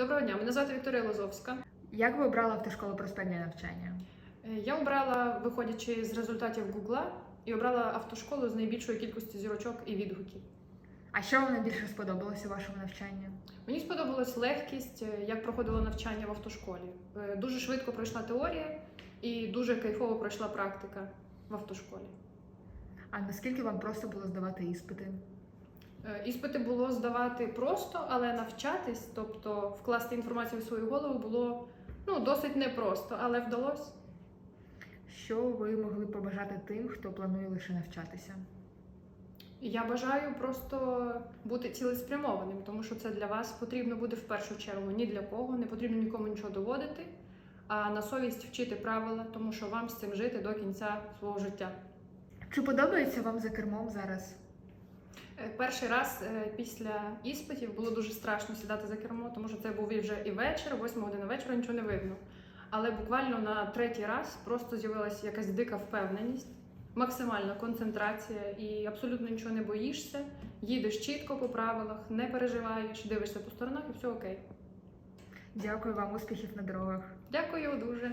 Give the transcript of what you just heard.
Доброго дня, мене звати Вікторія Лозовська. Як ви обрали автошколу проспект для навчання? Е, Я обрала, виходячи з результатів Гугла, і обрала автошколу з найбільшою кількістю зірочок і відгуків. А що вам найбільше сподобалося у вашому навчанні? Мені сподобалась легкість, е, як проходило навчання в автошколі. Е, Дуже швидко пройшла теорія і дуже кайфово пройшла практика в автошколі. А наскільки вам просто було здавати іспити? Е, Іспити було здавати просто, але навчатись, тобто вкласти інформацію в свою голову, було ну, досить непросто, але вдалося. Що ви могли побажати тим, хто планує лише навчатися? Я бажаю просто бути цілеспрямованим, тому що це для вас потрібно буде в першу чергу ні для кого, не потрібно нікому нічого доводити, а на совість вчити правила, тому що вам з цим жити до кінця свого життя. Чи подобається вам за кермом зараз? Е, Перший раз е, після іспитів було дуже страшно сідати за кермо, тому що це був і вже і вечір, 8 година вечора, нічого не видно. Але буквально на третій раз просто з'явилася якась дика впевненість, максимальна концентрація і абсолютно нічого не боїшся. Їдеш чітко по правилах, не переживаєш, дивишся по сторонах і все окей. Дякую вам, успіхів на дорогах. Дякую дуже.